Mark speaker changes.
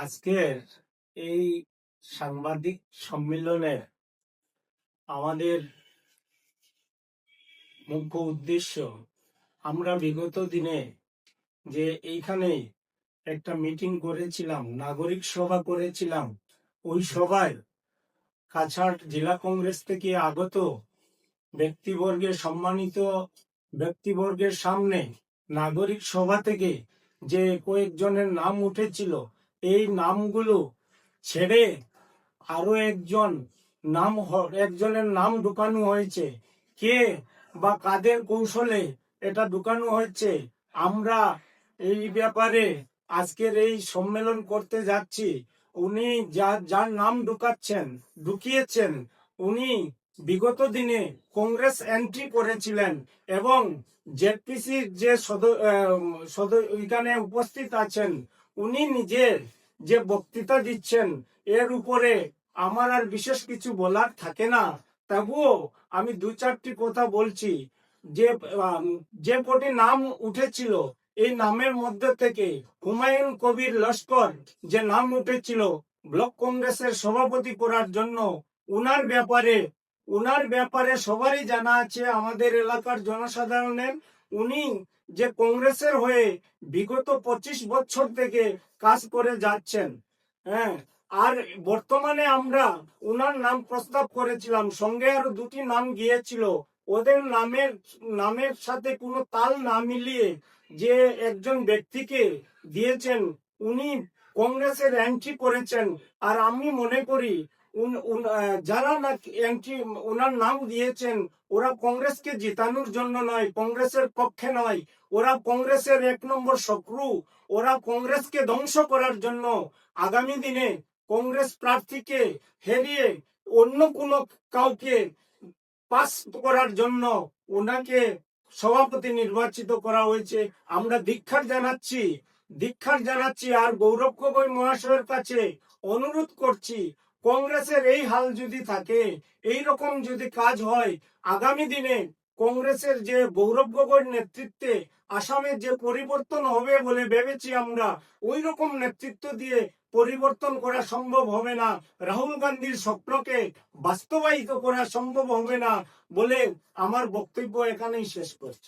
Speaker 1: আজকের এই সাংবাদিক সম্মেলনে আমাদের মুখ্য উদ্দেশ্য, আমরা বিগত দিনে যে এইখানে একটা মিটিং করেছিলাম, নাগরিক সভা করেছিলাম, ওই সভায় কাছাড় জেলা কংগ্রেস থেকে আগত ব্যক্তিবর্গের সম্মানিত ব্যক্তিবর্গের সামনে নাগরিক সভা থেকে যে কয়েকজনের নাম উঠেছিল এই নামগুলো ছেড়ে আরও একজন নাম একজনের নাম ঢুকানো হয়েছে। কে বা কাদের কৌশলে এটা ঢুকানো হয়েছে? আমরা এই ব্যাপারে আজকের এই সম্মেলন করতে যাচ্ছি। উনি যা, যার নাম ঢুকাচ্ছেন, ঢুকিয়েছেন, উনি বিগত দিনে কংগ্রেস এন্ট্রি করেছিলেন এবং জেডপিসির যে সদ- এখানে উপস্থিত আছেন উনি নিজের যে বক্তৃতা দিচ্ছেন, এর উপরে আমার আর বিশেষ কিছু বলার থাকে না। তবুও আমি দু চারটি কথা বলছি। যে যে কটি নাম উঠেছিল, এই নামের মধ্যে থেকে হুমায়ুন কবির লস্কর যে নাম উঠেছিল, ব্লক কংগ্রেসের সভাপতি করার জন্য উনার ব্যাপারে উনার ব্যাপারে সবারই জানা আছে, আমাদের এলাকার জনসাধারণের উনি যে কংগ্রেসের হয়ে বিগত পঁচিশ বছর থেকে কাজ করে যাচ্ছেন হ্যাঁ আর বর্তমানে আমরা উনার নাম প্রস্তাব করেছিলাম, সঙ্গে আরও দুটি নাম গিয়েছিল, ওদের নামের নামের সাথে কোনো তাল না মিলিয়ে যে একজন ব্যক্তিকে দিয়েছেন, উনি কংগ্রেসের এন্ট্রি করেছেন, আর আমি মনে করি যারা না এন্ট্রি ওনার নাম দিয়েছেন, ওরা কংগ্রেসকে জিতানোর জন্য নয়, কংগ্রেসের পক্ষে নয়। ওরা কংগ্রেসের এক নম্বর শত্রু। ওরা কংগ্রেসকে ধ্বংস করার জন্য আগামী দিনে কংগ্রেস প্রার্থীকে হেরিয়ে অন্য কোনো কাউকে পাস করার জন্য ওনাকে সভাপতি নির্বাচিত করা হয়েছে। আমরা দীক্ষার জানাচ্ছি দীক্ষার জানাচ্ছি আর গৌরব গগৈ মহাশয়ের কাছে অনুরোধ করছি কংগ্রেসের এই হাল যদি থাকে, এই রকম যদি কাজ হয়, আগামী দিনে কংগ্রেসের যে গৌরব গগৈর নেতৃত্বে আসামে যে পরিবর্তন হবে বলে ভেবেছি আমরা, ওই রকম নেতৃত্ব দিয়ে পরিবর্তন করা সম্ভব হবে না। রাহুল গান্ধীর স্বপ্নকে বাস্তবায়িত করা সম্ভব হবে না বলে আমার বক্তব্য এখানেই শেষ করছি।